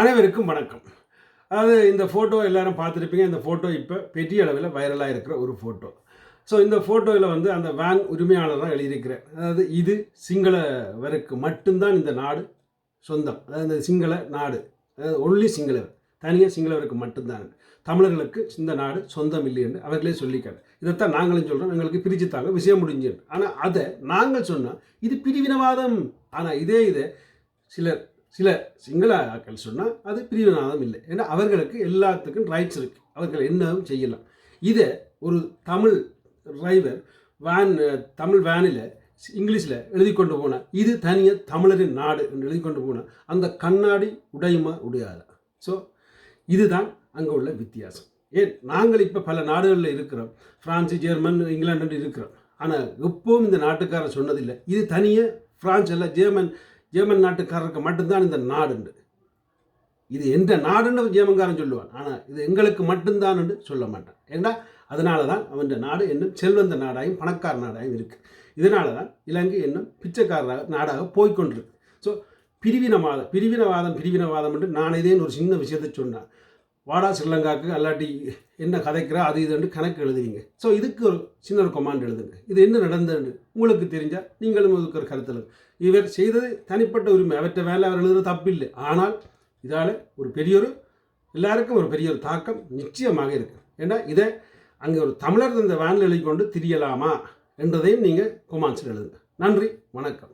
அனைவருக்கும் வணக்கம். அதாவது இந்த ஃபோட்டோ எல்லாரும் பார்த்துருப்பீங்க. இந்த ஃபோட்டோ இப்போ பெரிய அளவில் வைரலாக இருக்கிற ஒரு ஃபோட்டோ ஸோ இந்த ஃபோட்டோவில் வந்து அந்த வேன் உரிமையாளர் தான் எழுதியிருக்கிறேன் அதாவது இது சிங்களவருக்கு மட்டும்தான் இந்த நாடு சொந்தம். அதாவது இந்த சிங்கள நாடு. அதாவது ஒன்லி சிங்களவர் தனியாக சிங்களவருக்கு மட்டும்தான். தமிழர்களுக்கு இந்த நாடு சொந்தம் இல்லை என்று அவர்களே சொல்லிக்காரு இதைத்தான் நாங்களும் சொல்கிறோம் எங்களுக்கு பிரித்து தாங்க விஷயம் முடிஞ்சு. ஆனால் அதை நாங்கள் சொன்னால் இது பிரிவினவாதம். ஆனால் இதே இதை சிலர் சில சிங்கள ஆட்கள் சொன்னால் அது பிரிவினாதம் இல்லை. ஏன்னா அவர்களுக்கு எல்லாத்துக்கும் ரைட்ஸ் இருக்குது அவர்கள் என்னவும் செய்யலாம். இதை ஒரு தமிழ் டிரைவர் வேன் தமிழ் வேனில் இங்கிலீஷில் எழுதி கொண்டு போனால் இது தனியாக தமிழரின் நாடு என்று எழுதி கொண்டு போனால் அந்த கண்ணாடி உடையுமா உடையாதா? ஸோ இதுதான் அங்கே உள்ள வித்தியாசம். ஏன்? நாங்கள் இப்போ பல நாடுகளில் இருக்கிறோம். ஃப்ரான்ஸு ஜெர்மன் இங்கிலாண்டு இருக்கிறோம். ஆனால் எப்பவும் இந்த நாட்டுக்காரர் சொன்னதில்லை. இது தனியாக ஃப்ரான்ஸ் அல்ல ஜெர்மன் ஜெர்மன் நாட்டுக்காரருக்கு மட்டும்தான் இந்த நாடுண்டு இது எந்த நாடுன்னு ஜெர்மன்காரன் சொல்லுவான். ஆனால் இது எங்களுக்கு மட்டும்தான் சொல்ல மாட்டான். ஏன்னா அதனால தான் அவன் நாடு இன்னும் செல்வந்த நாடாயும் பணக்கார நாடாயும் இருக்குது இதனால தான் இலங்கை இன்னும் பிச்சைக்காரராக நாடாக போய்கொண்டிருக்கு ஸோ பிரிவினவாதம் பிரிவினவாதம் பிரிவினவாதம் என்று நான் இதே ஒரு சின்ன விஷயத்தை சொன்னேன் வாடா ஸ்ரீலங்காவுக்கு அல்லாட்டி என்ன கதைக்கிறா அது இதுன்னு கணக்கு எழுதுவீங்க. ஸோ இதுக்கு ஒரு சின்ன ஒரு கொமாண்ட் எழுதுங்க. இது என்ன நடந்ததுன்னு உங்களுக்கு தெரிஞ்சால் நீங்களும் இதுக்கு ஒரு கருத்தில் இவர் செய்தது தனிப்பட்ட உரிமை. அவற்றை வேலை அவர் எழுதுறது தப்பில்லை. ஆனால் இதால் ஒரு பெரிய ஒரு எல்லாருக்கும் ஒரு பெரிய ஒரு தாக்கம் நிச்சயமாக இருக்குது ஏன்னா இதை அங்கே ஒரு தமிழர் இந்த வேனில் எழுதி கொண்டு திரியலாமா? என்றதையும் நீங்கள் கொமான்ஸில் எழுதுங்க. நன்றி வணக்கம்.